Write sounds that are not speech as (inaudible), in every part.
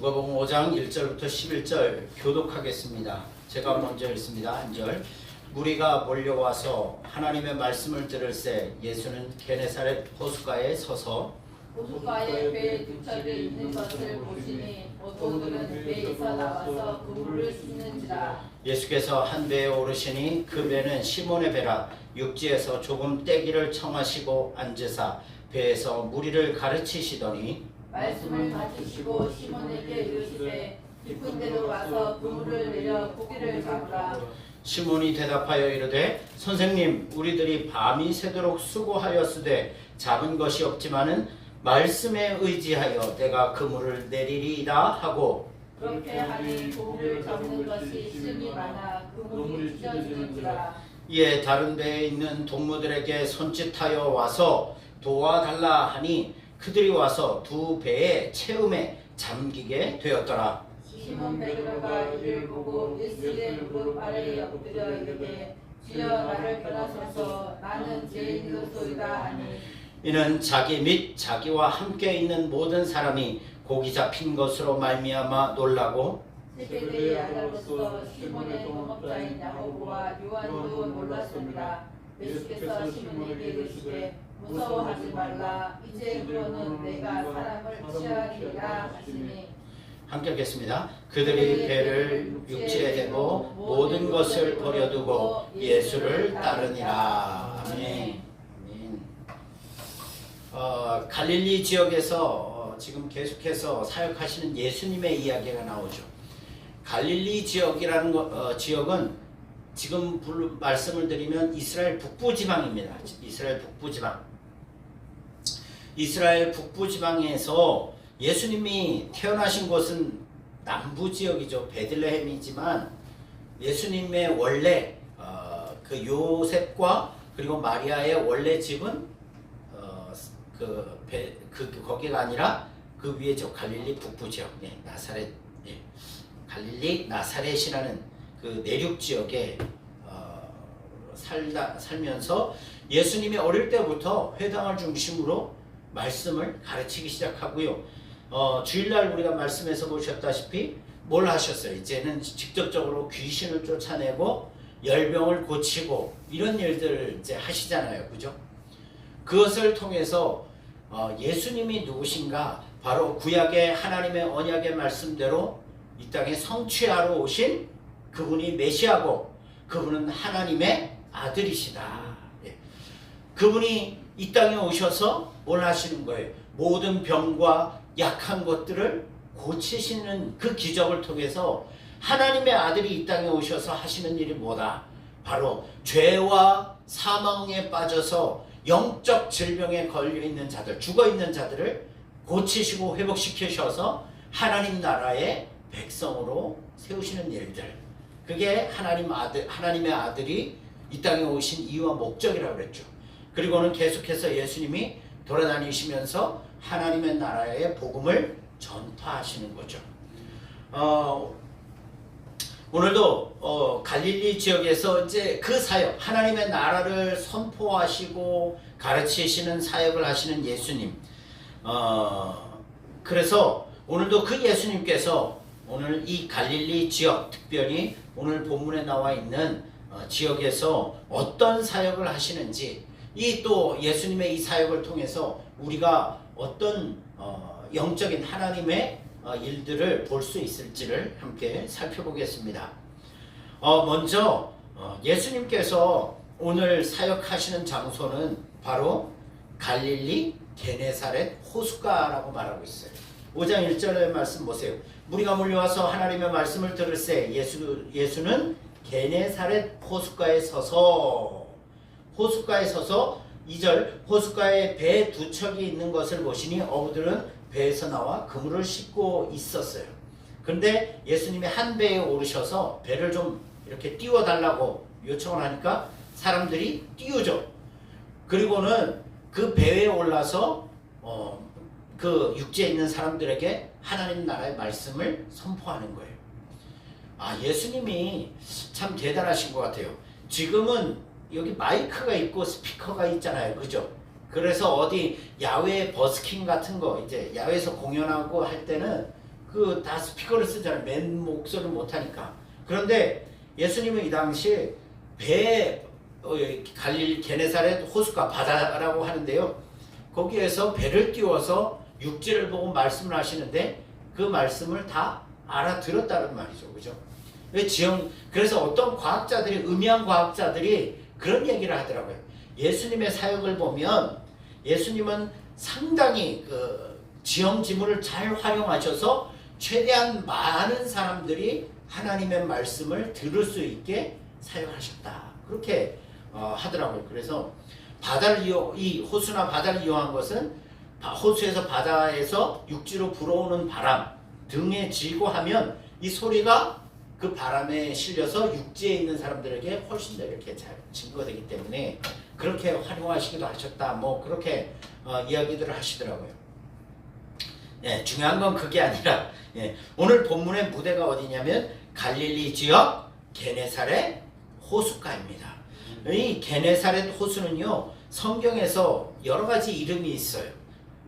누가복음 5장 1절부터 11절 교독하겠습니다. 제가 먼저 읽습니다. 한 절. 무리가 몰려와서 하나님의 말씀을 들을새 예수는 게네사렛 호수가에 서서 호수가에 배 두척이 있는 것을 보시니 어도들은 배에서 나와서 그 물을 씻는지라 예수께서 한 배에 오르시니 그 배는 시몬의 배라 육지에서 조금 떼기를 청하시고 앉으사 배에서 무리를 가르치시더니 말씀을 가지시고 시몬에게 이르시되 깊은 데로 와서 그물을 내려 고기를 잡으라. 시몬이 대답하여 이르되 선생님 우리들이 밤이 새도록 수고하였으되 잡은 것이 없지만은 말씀에 의지하여 내가 그물을 내리리이다 하고 그렇게 하니 고기를 잡는 것이 심이 많아 그물이 찢어지는지라. 이에 다른 배에 있는 동무들에게 손짓하여 와서 도와달라 하니 그들이 와서 두 배의 채움에 잠기게 되었더라. 시몬 베드로가 이를 보고 예수의 무릎 아래에 엎드려 이르되 주여 나를 떠나소서 나는 죄인이로소이다 하니 이는 자기 및 자기와 함께 있는 모든 사람이 고기 잡힌 것으로 말미암아 놀라고 세계대의 아들로서 시몬의 동업자인 야고보와 요한도 놀랐습니다. 예수께서 시몬에게 이르시되 무서워하지 말라 이제부터는 내가 사람을 취하리라 하시니 함께 읽겠습니다. 그들이 배를 육지에 대고 모든 것을 버려두고 예수를 따르니라. 아멘. 아멘. 어, 갈릴리 지역에서 어, 지금 계속해서 사역하시는 예수님의 이야기가 나오죠. 갈릴리 지역이라는 거, 어, 지역은 지금 불- 말씀을 드리면 이스라엘 북부 지방입니다. 이스라엘 북부 지방. 이스라엘 북부 지방에서 예수님이 태어나신 곳은 남부 지역이죠. 베들레헴이지만 예수님의 원래 어, 그 요셉과 그리고 마리아의 원래 집은 어, 그, 베, 그, 그 거기가 아니라 그 위에 저 갈릴리 북부 지역, 예, 나사렛, 예, 갈릴리 나사렛이라는 그 내륙 지역에 어, 살다 살면서 예수님이 어릴 때부터 회당을 중심으로 말씀을 가르치기 시작하고요. 어, 주일날 우리가 말씀에서 보셨다시피 뭘 하셨어요? 이제는 직접적으로 귀신을 쫓아내고 열병을 고치고 이런 일들을 이제 하시잖아요. 그죠? 그것을 통해서 어, 예수님이 누구신가? 바로 구약의 하나님의 언약의 말씀대로 이 땅에 성취하러 오신 그분이 메시아고 그분은 하나님의 아들이시다. 예. 그분이 이 땅에 오셔서 뭘 하시는 거예요? 모든 병과 약한 것들을 고치시는 그 기적을 통해서 하나님의 아들이 이 땅에 오셔서 하시는 일이 뭐다? 바로 죄와 사망에 빠져서 영적 질병에 걸려 있는 자들, 죽어 있는 자들을 고치시고 회복시키셔서 하나님 나라의 백성으로 세우시는 일들. 그게 하나님 아들, 하나님의 아들이 이 땅에 오신 이유와 목적이라고 그랬죠. 그리고는 계속해서 예수님이 돌아다니시면서 하나님의 나라의 복음을 전파하시는 거죠. 어, 오늘도 어, 갈릴리 지역에서 이제 그 사역, 하나님의 나라를 선포하시고 가르치시는 사역을 하시는 예수님. 어, 그래서 오늘도 그 예수님께서 오늘 이 갈릴리 지역, 특별히 오늘 본문에 나와 있는 어, 지역에서 어떤 사역을 하시는지, 이 또 예수님의 이 사역을 통해서 우리가 어떤 어, 영적인 하나님의 어, 일들을 볼 수 있을지를 함께 살펴보겠습니다. 어, 먼저 어, 예수님께서 오늘 사역하시는 장소는 바로 갈릴리 게네사렛 호숫가라고 말하고 있어요. 5장 1절의 말씀 보세요. 무리가 몰려와서 하나님의 말씀을 들을새 예수, 예수는 게네사렛 호숫가에 서서 호숫가에 서서 2절 호숫가에 배 두 척이 있는 것을 보시니 어부들은 배에서 나와 그물을 싣고 있었어요. 그런데 예수님이 한 배에 오르셔서 배를 좀 이렇게 띄워달라고 요청을 하니까 사람들이 띄우죠. 그리고는 그 배에 올라서 어, 그 육지에 있는 사람들에게 하나님 나라의 말씀을 선포하는 거예요. 아 예수님이 참 대단하신 것 같아요. 지금은 여기 마이크가 있고 스피커가 있잖아요. 그죠? 그래서 어디 야외 버스킹 같은 거 이제 야외에서 공연하고 할 때는 그 다 스피커를 쓰잖아요. 맨 목소리를 못하니까. 그런데 예수님은 이 당시 배 어, 갈릴 게네사렛 호수가 바다라고 하는데요. 거기에서 배를 띄워서 육지를 보고 말씀을 하시는데 그 말씀을 다 알아들었다는 말이죠. 그죠? 왜 지형 그래서 어떤 과학자들이 음양 과학자들이 그런 얘기를 하더라고요. 예수님의 사역을 보면 예수님은 상당히 그 지형 지물을 잘 활용하셔서 최대한 많은 사람들이 하나님의 말씀을 들을 수 있게 사용하셨다. 그렇게 어, 하더라고요. 그래서 바다를 이용 이 호수나 바다를 이용한 것은 바- 호수에서 바다에서 육지로 불어오는 바람 등에 질고 하면 이 소리가 그 바람에 실려서 육지에 있는 사람들에게 훨씬 더 이렇게 잘 증거되기 때문에 그렇게 활용하시기도 하셨다. 뭐 그렇게 어, 이야기들을 하시더라고요. 예, 중요한 건 그게 아니라 예, 오늘 본문의 무대가 어디냐면 갈릴리 지역 게네사렛 호숫가입니다. 이 게네사렛 호수는요 성경에서 여러 가지 이름이 있어요.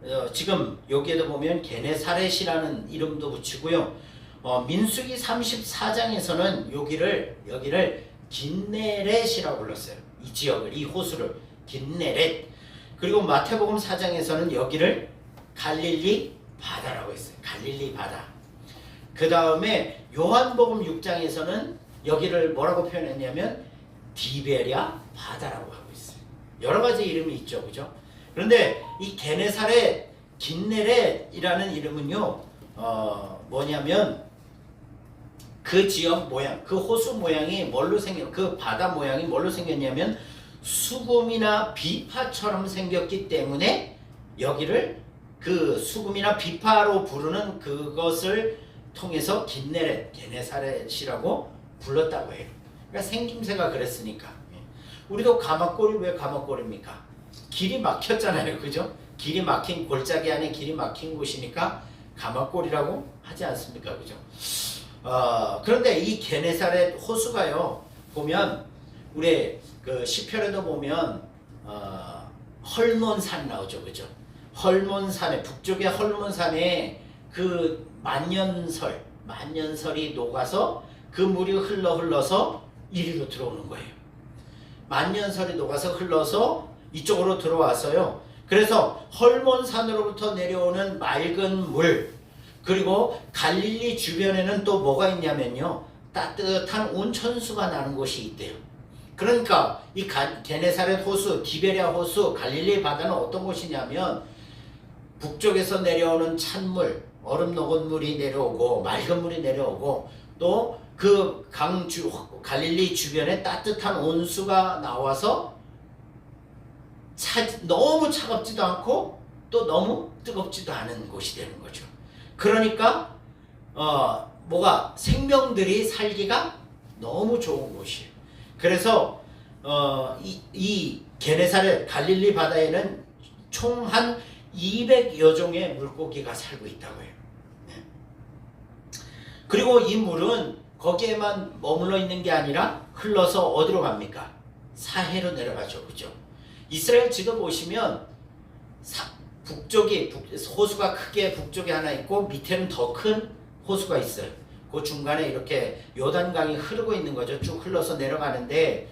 어, 지금 여기에도 보면 게네사렛이라는 이름도 붙이고요. 어, 민수기 34장에서는 여기를 여기를 긴네렛이라고 불렀어요. 이 지역을 이 호수를 긴네렛. 그리고 마태복음 4장에서는 여기를 갈릴리 바다라고 했어요. 갈릴리 바다. 그 다음에 요한복음 6장에서는 여기를 뭐라고 표현했냐면 디베랴 바다라고 하고 있어요. 여러 가지 이름이 있죠, 그죠? 그런데 이 게네사렛 긴네렛이라는 이름은요, 어, 뭐냐면 그 지역 모양, 그 호수 모양이 뭘로 생겨, 그 바다 모양이 뭘로 생겼냐면 수금이나 비파처럼 생겼기 때문에 여기를 그 수금이나 비파로 부르는 그것을 통해서 긴네렛, 게네사렛이라고 불렀다고 해요. 그러니까 생김새가 그랬으니까. 예. 우리도 가마골이 왜 가마골입니까? 길이 막혔잖아요. 그죠? 길이 막힌 골짜기 안에 길이 막힌 곳이니까 가마골이라고 하지 않습니까? 그죠? 어, 그런데 이 게네사렛 호수가요. 보면 우리 그 시편에도 보면 어, 헐몬산 나오죠. 그죠? 헐몬산에 북쪽의 헐몬산에 그 만년설 만년설이 녹아서 그 물이 흘러 흘러서 이리로 들어오는 거예요. 만년설이 녹아서 흘러서 이쪽으로 들어와서요. 그래서 헐몬산으로부터 내려오는 맑은 물 그리고 갈릴리 주변에는 또 뭐가 있냐면요. 따뜻한 온천수가 나는 곳이 있대요. 그러니까 이 가- 게네사렛 호수, 디베랴 호수, 갈릴리 바다는 어떤 곳이냐면 북쪽에서 내려오는 찬물, 얼음 녹은 물이 내려오고 맑은 물이 내려오고 또 그 강주 갈릴리 주변에 따뜻한 온수가 나와서 차, 너무 차갑지도 않고 또 너무 뜨겁지도 않은 곳이 되는 거죠. 그러니까 어 뭐가 생명들이 살기가 너무 좋은 곳이에요. 그래서 어 이 이 게네사렛 갈릴리 바다에는 총 한 200여 종의 물고기가 살고 있다고 해요. 네. 그리고 이 물은 거기에만 머물러 있는 게 아니라 흘러서 어디로 갑니까? 사해로 내려가죠. 그죠? 이스라엘 지도 보시면 사- 북쪽이 북- 호수가 크게 북쪽에 하나 있고 밑에는 더 큰 호수가 있어요. 그 중간에 이렇게 요단강이 흐르고 있는 거죠. 쭉 흘러서 내려가는데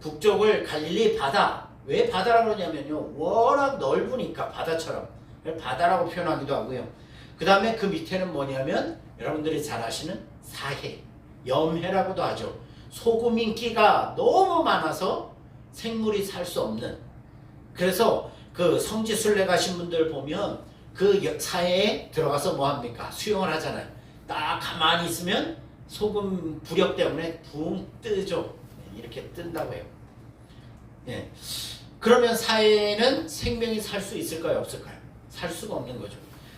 북쪽을 갈릴리 바다 왜 바다라고 그러냐면요 워낙 넓으니까 바다처럼 바다라고 표현하기도 하고요. 그 다음에 그 밑에는 뭐냐면 여러분들이 잘 아시는 사해 염해라고도 하죠. 소금 인기가 너무 많아서 생물이 살 수 없는 그래서 그 성지순례 가신 분들 보면 그 여- 사해에 들어가서 뭐 합니까? 수영을 하잖아요. 딱 가만히 있으면 소금 부력 때문에 붕 뜨죠. 네, 이렇게 뜬다고 해요. 예. 그러면 사해에는 생명이 살 수 있을까요? 없을까요? 살 수가 없는 거죠.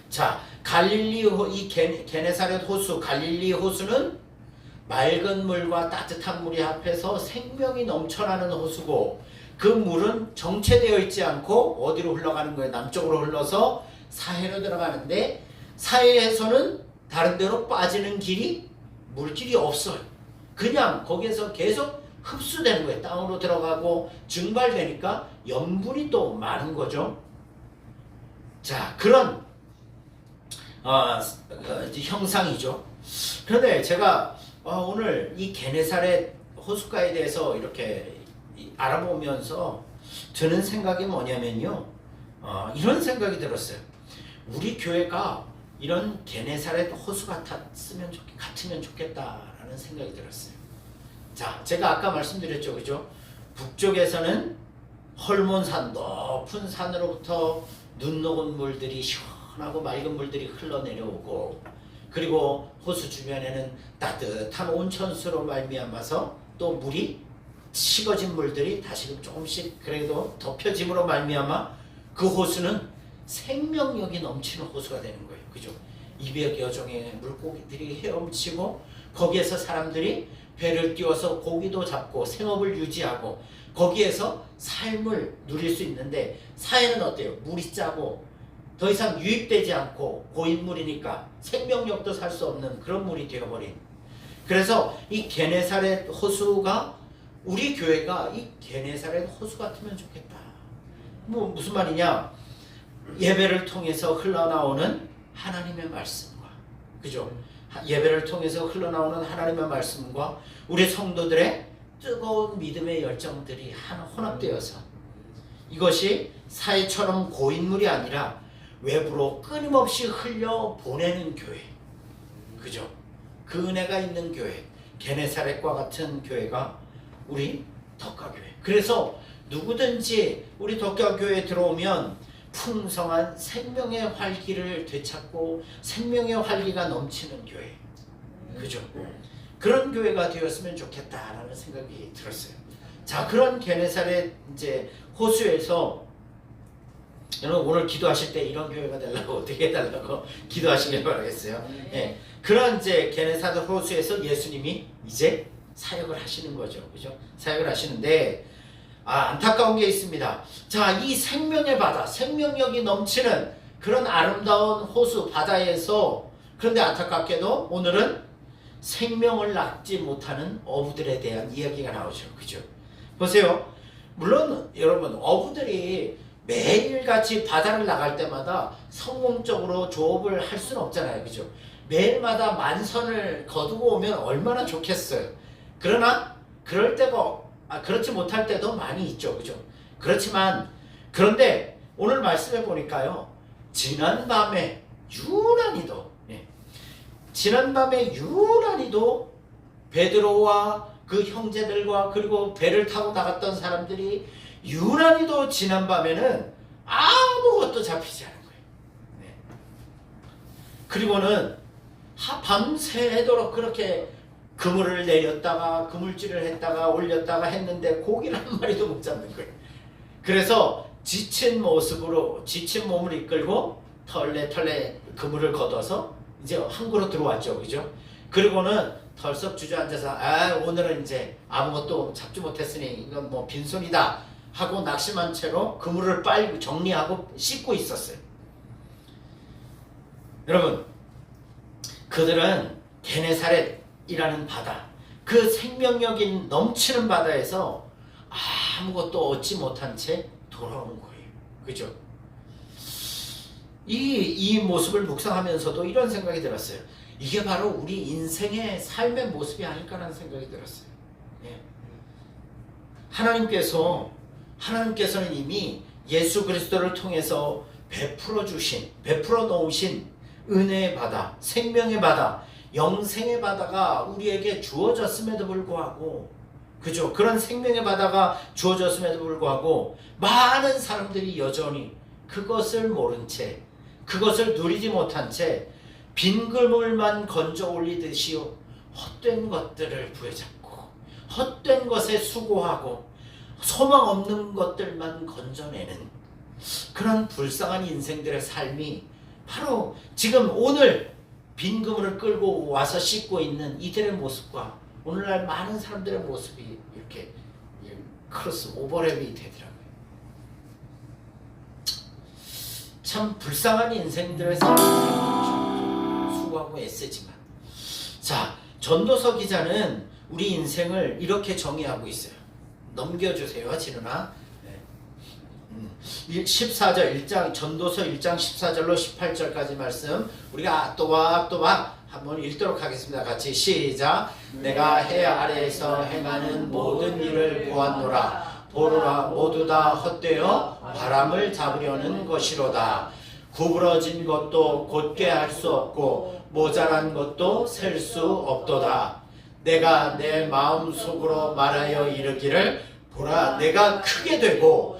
자, 갈릴리 호, 이 게, 게네사렛 호수, 갈릴리 호수는 맑은 물과 따뜻한 물이 합해서 생명이 넘쳐나는 호수고 그 물은 정체되어 있지 않고 어디로 흘러가는 거예요? 남쪽으로 흘러서 사해로 들어가는데 사해에서는 다른 데로 빠지는 길이 물길이 없어요. 그냥 거기에서 계속 흡수되는 거예요. 땅으로 들어가고 증발되니까 염분이 또 많은 거죠. 자, 그런 어, 어, 형상이죠. 그런데 제가 어, 오늘 이 게네사렛 호숫가에 대해서 이렇게 이- 알아보면서 드는 생각이 뭐냐면요. 어, 이런 생각이 들었어요. 우리 교회가 이런 게네사렛 호수 같았으면 좋, 같으면 좋겠다라는 생각이 들었어요. 자, 제가 아까 말씀드렸죠, 그죠? 북쪽에서는 헐몬산 높은 산으로부터 눈 녹은 물들이 시원하고 맑은 물들이 흘러내려오고 그리고 호수 주변에는 따뜻한 온천수로 말미암아서 또 물이 식어진 물들이 다시금 조금씩 그래도 덮여짐으로 말미암아 그 호수는 생명력이 넘치는 호수가 되는 거예요. 그죠? 200여 종의 물고기들이 헤엄치고 거기에서 사람들이 배를 띄워서 고기도 잡고 생업을 유지하고 거기에서 삶을 누릴 수 있는데 사회는 어때요? 물이 짜고 더 이상 유입되지 않고 고인물이니까 생명력도 살 수 없는 그런 물이 되어버린 그래서 이 게네사렛 호수가 우리 교회가 이 게네사렛 호수 같으면 좋겠다. 뭐 무슨 말이냐? 예배를 통해서 흘러나오는 하나님의 말씀과 그죠? 하- 예배를 통해서 흘러나오는 하나님의 말씀과 우리 성도들의 뜨거운 믿음의 열정들이 하나 혼합되어서 이것이 사회처럼 고인물이 아니라 외부로 끊임없이 흘려 보내는 교회. 그죠? 그 은혜가 있는 교회. 게네사렛과 같은 교회가 우리 덕가교회. 그래서 누구든지 우리 덕가교회에 들어오면 풍성한 생명의 활기를 되찾고 생명의 활기가 넘치는 교회. 그죠? 그런 교회가 되었으면 좋겠다라는 생각이 들었어요. 자, 그런 게네사렛 이제 호수에서 여러분 오늘 기도하실 때 이런 교회가 되려고 어떻게 해달라고 (laughs) 기도하시길 바라겠어요. 예, 그런 이제 게네사렛 호수에서 예수님이 이제 사역을 하시는 거죠, 그죠? 사역을 하시는데 아 안타까운 게 있습니다. 자, 이 생명의 바다, 생명력이 넘치는 그런 아름다운 호수 바다에서 그런데 안타깝게도 오늘은 생명을 낳지 못하는 어부들에 대한 이야기가 나오죠, 그죠? 보세요. 물론 여러분 어부들이 매일같이 바다를 나갈 때마다 성공적으로 조업을 할 수는 없잖아요. 그죠? 매일마다 만선을 거두고 오면 얼마나 좋겠어요. 그러나 그럴 때가 아, 그렇지 못할 때도 많이 있죠. 그죠? 그렇지만 그런데 오늘 말씀해 보니까요. 지난 밤에 유난히도 예, 지난 밤에 유난히도 베드로와 그 형제들과 그리고 배를 타고 나갔던 사람들이 유난히도 지난 밤에는 아무것도 잡히지 않은 거예요. 네. 그리고는 하- 밤새도록 그렇게 그물을 내렸다가 그물질을 했다가 올렸다가 했는데 고기를 한 마리도 못 잡는 거예요. 그래서 지친 모습으로 지친 몸을 이끌고 털레털레 그물을 걷어서 이제 항구로 들어왔죠, 그죠? 그리고는 덜썩 주저앉아서 아 오늘은 이제 아무것도 잡지 못했으니 이건 뭐 빈손이다 하고 낙심한 채로 그물을 빨리 정리하고 씻고 있었어요. 여러분 그들은 게네사렛 이라는 바다 그 생명력인 넘치는 바다에서 아무것도 얻지 못한 채 돌아온 거예요. 그죠? 이, 이 모습을 묵상하면서도 이런 생각이 들었어요. 이게 바로 우리 인생의 삶의 모습이 아닐까라는 생각이 들었어요. 예. 하나님께서 하나님께서는 이미 예수 그리스도를 통해서 베풀어 주신 베풀어 놓으신 은혜의 바다, 생명의 바다, 영생의 바다가 우리에게 주어졌음에도 불구하고 그죠? 그런 생명의 바다가 주어졌음에도 불구하고 많은 사람들이 여전히 그것을 모른 채 그것을 누리지 못한 채 빈그물만 건져 올리듯이 헛된 것들을 부여잡고 헛된 것에 수고하고 소망 없는 것들만 건져내는 그런 불쌍한 인생들의 삶이 바로 지금 오늘 빈 그물을 끌고 와서 씻고 있는 이들의 모습과 오늘날 많은 사람들의 모습이 이렇게 크로스 오버랩이 되더라고요. 참 불쌍한 인생들의 삶이 수고하고 애쓰지만 자 전도서 기자는 우리 인생을 이렇게 정의하고 있어요. 넘겨주세요, 진우나. 네. 음, 14절 1장 전도서 1장 14절로 18절까지 말씀 우리가 또박또박 한번 읽도록 하겠습니다. 같이 시작. 내가 해 아래에서 행하는 모든 일을 보았노라. 보노라 모두 다 헛되어 바람을 잡으려는 것이로다. 구부러진 것도 곧게 할 수 없고 모자란 것도 셀 수 없도다. 내가 내 마음 속으로 말하여 이르기를 보라 내가 크게 되고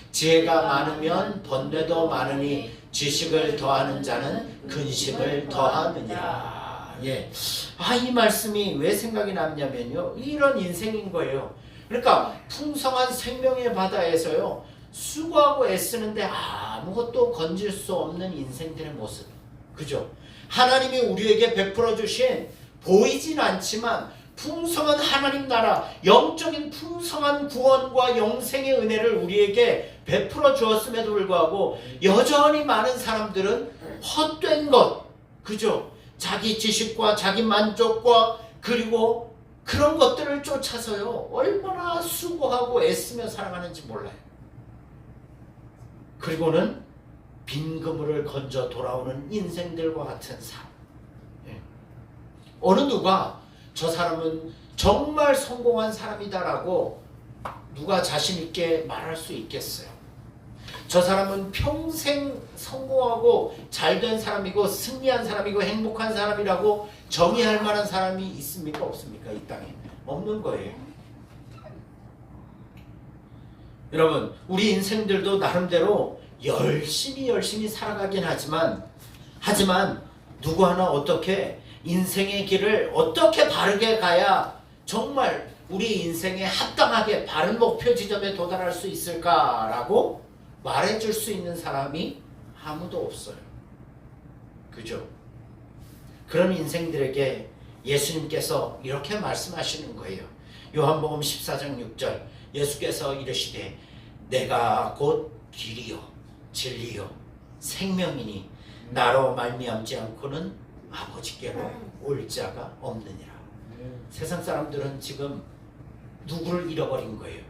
지혜가 많으면 번뇌도 많으니 지식을 더하는 자는 근심을 더하느니라. 예. 아, 이 말씀이 왜 생각이 났냐면요. 이런 인생인 거예요. 그러니까 풍성한 생명의 바다에서요. 수고하고 애쓰는데 아무것도 건질 수 없는 인생들의 모습. 그죠? 하나님이 우리에게 베풀어 주신 보이진 않지만 풍성한 하나님 나라, 영적인 풍성한 구원과 영생의 은혜를 우리에게 베풀어 주었음에도 불구하고 여전히 많은 사람들은 헛된 것, 그죠? 자기 지식과 자기 만족과 그리고 그런 것들을 쫓아서요, 얼마나 수고하고 애쓰며 살아가는지 몰라요. 그리고는 빈 그물을 건져 돌아오는 인생들과 같은 삶. 예. 어느 누가 저 사람은 정말 성공한 사람이다라고 누가 자신 있게 말할 수 있겠어요. 저 사람은 평생 성공하고 잘된 사람이고 승리한 사람이고 행복한 사람이라고 정의할 만한 사람이 있습니까 없습니까 이 땅에 없는 거예요. 여러분 우리 인생들도 나름대로 열심히 열심히 살아가긴 하지만 하지만 누구 하나 어떻게 인생의 길을 어떻게 바르게 가야 정말 우리 인생에 합당하게 바른 목표 지점에 도달할 수 있을까라고 말해줄 수 있는 사람이 아무도 없어요. 그죠? 그런 인생들에게 예수님께서 이렇게 말씀하시는 거예요. 요한복음 14장 6절 예수께서 이르시되 내가 곧 길이요 진리요 생명이니 나로 말미암지 않고는 아버지께로 올 자가 없느니라. 세상 사람들은 지금 누구를 잃어버린 거예요.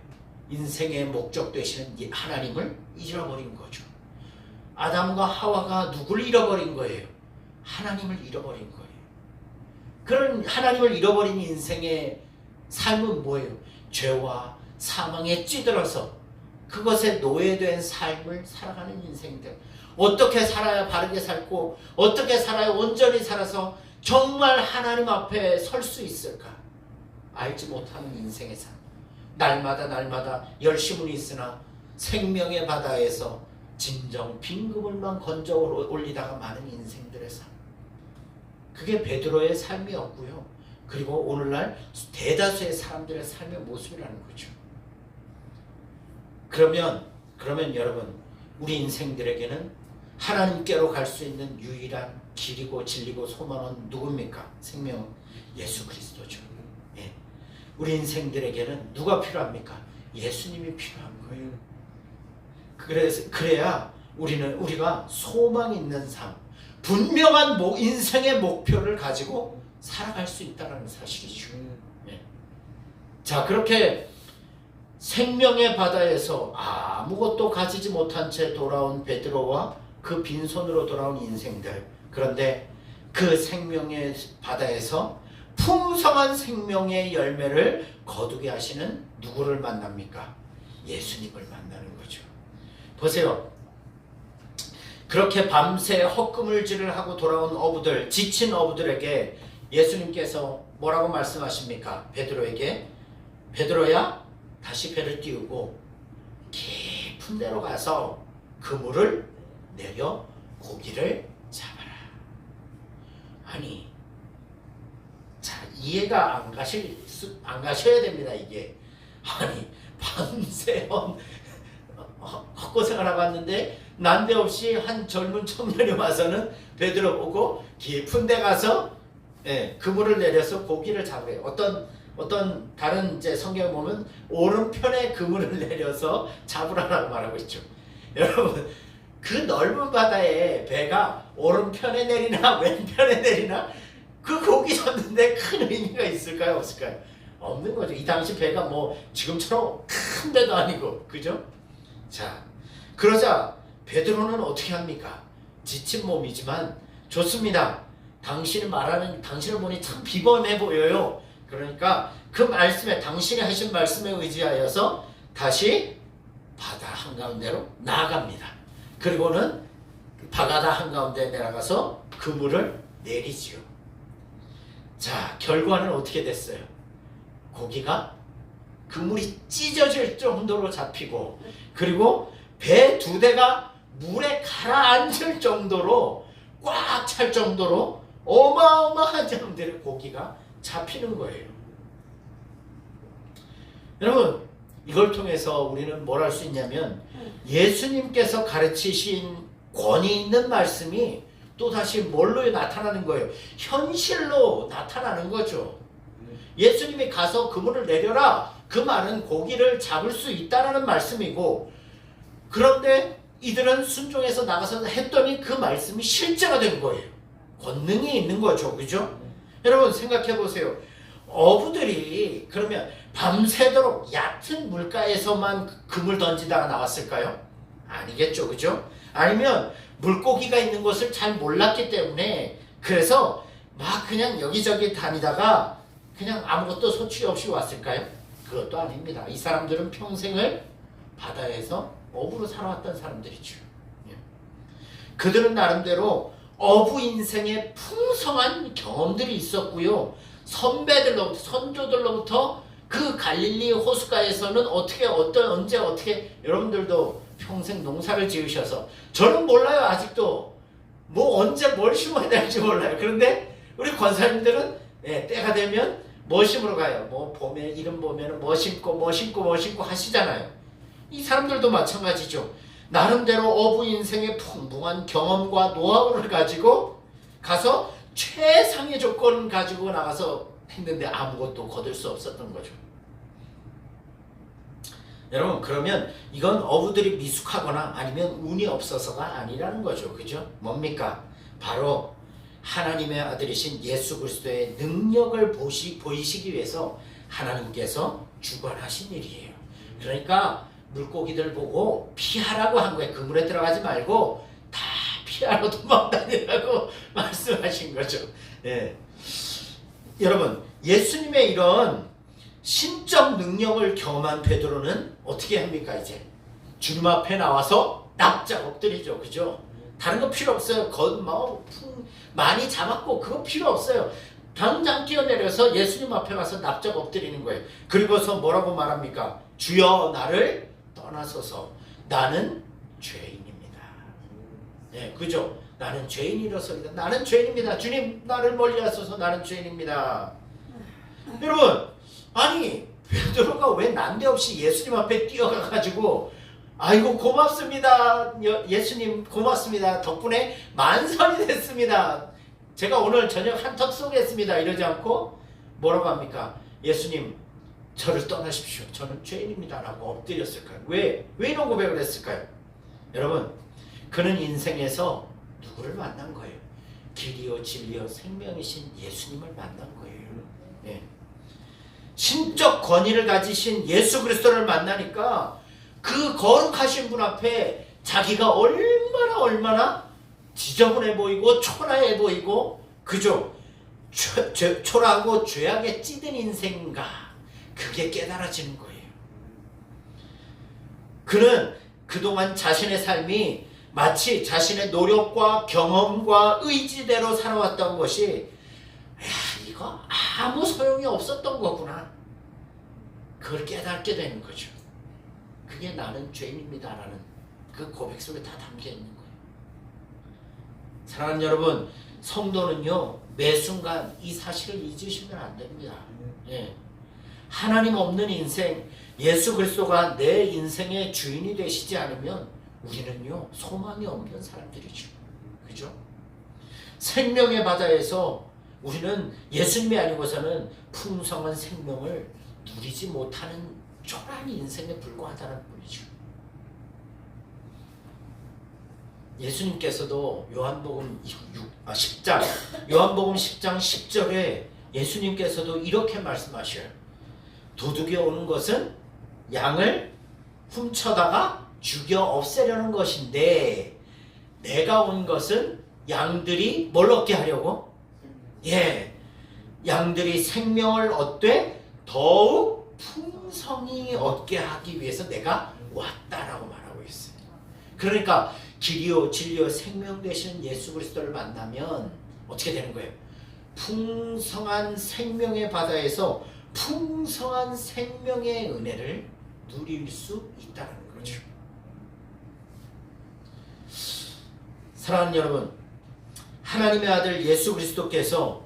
인생의 목적 되시는 이 하나님을 잃어버린 거죠. 아담과 하와가 누구를 잃어버린 거예요? 하나님을 잃어버린 거예요. 그런 하나님을 잃어버린 인생의 삶은 뭐예요? 죄와 사망에 찌들어서 그것에 노예된 삶을 살아가는 인생들. 어떻게 살아야 바르게 살고 어떻게 살아야 온전히 살아서 정말 하나님 앞에 설 수 있을까? 알지 못하는 인생의 삶. 날마다 날마다 열심은 있으나 생명의 바다에서 진정 빈그물만 건져 올리다가 많은 인생들의 삶. 그게 베드로의 삶이었고요. 그리고 오늘날 대다수의 사람들의 삶의 모습이라는 거죠. 그러면 그러면 여러분 우리 인생들에게는 하나님께로 갈 수 있는 유일한 길이고 진리고 소망은 누굽니까? 생명 예수 그리스도죠. 예. 우리 인생들에게는 누가 필요합니까? 예수님이 필요한 거예요. 그래서 그래야 우리는 우리가 소망 있는 삶, 분명한 모, 인생의 목표를 가지고 살아갈 수 있다는 사실이죠. 예. 자 그렇게 생명의 바다에서 아무것도 가지지 못한 채 돌아온 베드로와 그 빈손으로 돌아온 인생들. 그런데 그 생명의 바다에서 풍성한 생명의 열매를 거두게 하시는 누구를 만납니까? 예수님을 만나는 거죠. 보세요. 그렇게 밤새 헛금을질을 하고 돌아온 어부들, 지친 어부들에게 예수님께서 뭐라고 말씀하십니까? 베드로에게 베드로야 다시 배를 띄우고 깊은 데로 가서 그물을 내려 고기를 잡아라. 아니, 자 이해가 안 가실 수, 안 가셔야 됩니다 이게. 아니 밤새 헛- 헛- 헛고생을 하고 왔는데 난데없이 한 젊은 청년이 와서는 베드로 보고 깊은 데 가서 예, 그물을 내려서 고기를 잡아요. 어떤 어떤 다른 이제 성경에 보면 오른편에 그물을 (laughs) 내려서 잡으라라고 말하고 있죠. 여러분 그 넓은 바다에 배가 오른편에 내리나 (laughs) 왼편에 내리나 그 고기 잡는데 큰 의미가 있을까요 없을까요? 없는 거죠. 이 당시 배가 뭐 지금처럼 큰 배도 아니고 그죠? 자 그러자 베드로는 어떻게 합니까? 지친 몸이지만 좋습니다. 당신이 말하는 당신을 보니 참 비범해 보여요. 그러니까 그 말씀에 당신이 하신 말씀에 의지하여서 다시 바다 한가운데로 나아갑니다. 그리고는 바다 한가운데 내려가서 그물을 내리지요. 자, 결과는 어떻게 됐어요? 고기가 그물이 찢어질 정도로 잡히고 그리고 배 두 대가 물에 가라앉을 정도로 꽉 찰 정도로 어마어마한 양들의 고기가 잡히는 거예요. 여러분, 이걸 통해서 우리는 뭘 할 수 있냐면 예수님께서 가르치신 권위 있는 말씀이 또 다시 뭘로 나타나는 거예요? 현실로 나타나는 거죠. 예수님이 가서 그물을 내려라. 그 말은 고기를 잡을 수 있다라는 말씀이고 그런데 이들은 순종해서 나가서 했더니 그 말씀이 실제가 된 거예요. 권능이 있는 거죠. 그죠? 여러분 생각해 보세요. 어부들이 그러면 밤새도록 얕은 물가에서만 그물 던지다가 나왔을까요? 아니겠죠. 그죠? 아니면 물고기가 있는 것을 잘 몰랐기 때문에 그래서 막 그냥 여기저기 다니다가 그냥 아무것도 소치 없이 왔을까요? 그것도 아닙니다. 이 사람들은 평생을 바다에서 어부로 살아왔던 사람들이죠. 예. 그들은 나름대로 어부 인생의 풍성한 경험들이 있었고요. 선배들로부터 선조들로부터 그 갈릴리 호숫가에서는 어떻게 어떤 언제 어떻게 여러분들도 평생 농사를 지으셔서 저는 몰라요 아직도 뭐 언제 뭘 심어야 될지 몰라요. 그런데 우리 권사님들은 예, 때가 되면 뭐 심으러 가요. 뭐 봄에 이름 보면 뭐 심고 뭐 심고 뭐 심고 하시잖아요. 이 사람들도 마찬가지죠. 나름대로 어부 인생의 풍부한 경험과 노하우를 가지고 가서 최상의 조건을 가지고 나가서 했는데 아무것도 거둘 수 없었던 거죠. 여러분 그러면 이건 어부들이 미숙하거나 아니면 운이 없어서가 아니라는 거죠. 그죠? 뭡니까? 바로 하나님의 아들이신 예수 그리스도의 능력을 보시, 보이시기 위해서 하나님께서 주관하신 일이에요. 그러니까 물고기들 보고 피하라고 한 거예요. 그물에 들어가지 말고 다 피하러 도망다니라고 (laughs) (laughs) 말씀하신 거죠. 예. 여러분, 예수님의 이런 신적 능력을 경험한 베드로는 어떻게 합니까, 이제? 주님 앞에 나와서 납작 엎드리죠. 그죠? 다른 거 필요 없어요. 겉뭐 많이 잡았고 그거 필요 없어요. 당장 뛰어내려서 예수님 앞에 가서 납작 엎드리는 거예요. 그리고서 뭐라고 말합니까? 주여 나를 떠나소서 나는 죄인 네, 그죠? 나는 죄인이로서이다. 나는 죄인입니다. 주님 나를 멀리하소서 나는 죄인입니다. 여러분 아니 베드로가 왜 난데없이 예수님 앞에 뛰어가 가지고 아이고 고맙습니다. 여- 예수님 고맙습니다. 덕분에 만선이 됐습니다. 제가 오늘 저녁 한턱 쏘겠습니다. 이러지 않고 뭐라고 합니까? 예수님 저를 떠나십시오. 저는 죄인입니다라고 엎드렸을까요? 왜? 왜 이런 고백을 했을까요? 여러분 그는 인생에서 누구를 만난 거예요? 길이요 진리요 생명이신 예수님을 만난 거예요. 예. 신적 권위를 가지신 예수 그리스도를 만나니까 그 거룩하신 분 앞에 자기가 얼마나 얼마나 지저분해 보이고 초라해 보이고 그죠? 초, 죄- 초라하고 죄악에 찌든 인생인가 그게 깨달아지는 거예요. 그는 그동안 자신의 삶이 마치 자신의 노력과 경험과 의지대로 살아왔던 것이 야 이거 아무 소용이 없었던 거구나. 그걸 깨닫게 되는 거죠. 그게 나는 죄인입니다라는 그 고백 속에 다 담겨 있는 거예요. 사랑하는 여러분, 성도는요 매 순간 이 사실을 잊으시면 안 됩니다. 예. 하나님 없는 인생, 예수 그리스도가 내 인생의 주인이 되시지 않으면 우리는요 소망이 없는 사람들이죠. 그죠? 생명의 바다에서 우리는 예수님이 아니고서는 풍성한 생명을 누리지 못하는 초라한 인생에 불과하다는 뿐이죠. 예수님께서도 요한복음 6, 아, 10장 요한복음 10장 10절에 예수님께서도 이렇게 말씀하셔요. 도둑이 오는 것은 양을 훔쳐다가 죽여 없애려는 것인데 내가 온 것은 양들이 뭘 얻게 하려고? 예. 양들이 생명을 얻되 더욱 풍성히 얻게 하기 위해서 내가 왔다라고 말하고 있어요. 그러니까 길이요 진리요 생명 되시는 예수 그리스도를 만나면 어떻게 되는 거예요? 풍성한 생명의 바다에서 풍성한 생명의 은혜를 누릴 수 있다는 거죠. 사랑하는 여러분, 하나님의 아들 예수 그리스도께서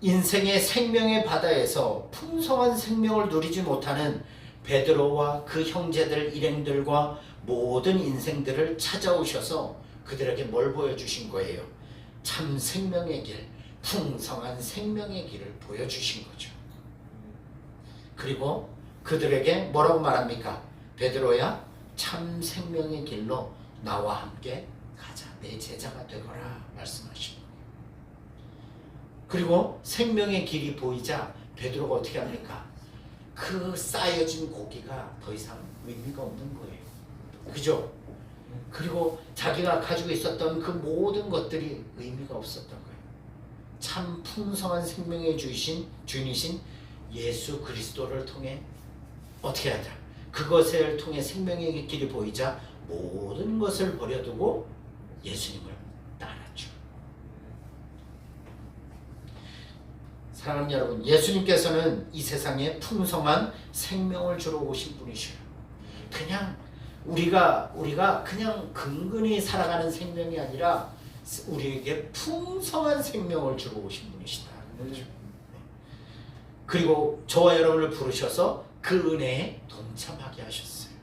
인생의 생명의 바다에서 풍성한 생명을 누리지 못하는 베드로와 그 형제들 일행들과 모든 인생들을 찾아오셔서 그들에게 뭘 보여주신 거예요? 참 생명의 길, 풍성한 생명의 길을 보여주신 거죠. 그리고 그들에게 뭐라고 말합니까? 베드로야, 참 생명의 길로 나와 함께. 내 제자가 되거라. 말씀하십니다. 그리고 생명의 길이 보이자 베드로가 어떻게 합니까? 그 쌓여진 고기가 더 이상 의미가 없는 거예요. 그죠? 그리고 자기가 가지고 있었던 그 모든 것들이 의미가 없었던 거예요. 참 풍성한 생명의 주이신 주인이신 예수 그리스도를 통해 어떻게 하자? 그것을 통해 생명의 길이 보이자 모든 것을 버려두고 예수님을 따랐죠. 사랑하는 여러분, 예수님께서는 이 세상에 풍성한 생명을 주러 오신 분이셔요. 그냥 우리가 우리가 그냥 근근히 살아가는 생명이 아니라 우리에게 풍성한 생명을 주러 오신 분이시다는 거죠. 그리고 저와 여러분을 부르셔서 그 은혜에 동참하게 하셨어요.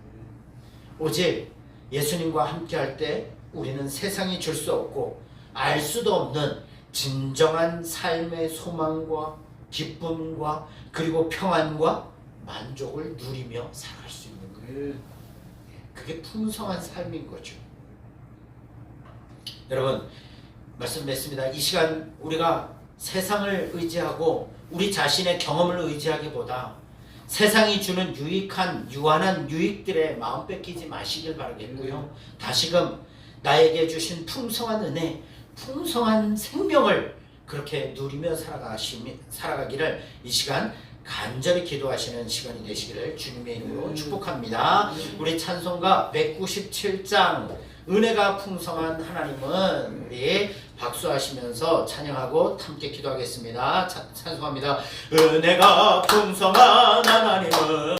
오직 예수님과 함께 할 때 우리는 세상이 줄 수 없고 알 수도 없는 진정한 삶의 소망과 기쁨과 그리고 평안과 만족을 누리며 살아갈 수 있는 거예요. 그게 풍성한 삶인 거죠. 여러분 말씀드렸습니다. 이 시간 우리가 세상을 의지하고 우리 자신의 경험을 의지하기보다 세상이 주는 유익한 유한한 유익들에 마음 뺏기지 마시길 바라겠고요. 다시금 나에게 주신 풍성한 은혜, 풍성한 생명을 그렇게 누리며 살아가기를 이 시간 간절히 기도하시는 시간이 되시기를 주님의 이름으로 축복합니다. 우리 찬송가 197장 은혜가 풍성한 하나님은 우리 박수하시면서 찬양하고 함께 기도하겠습니다. 찬- 찬송합니다. 은혜가 풍성한 하나님은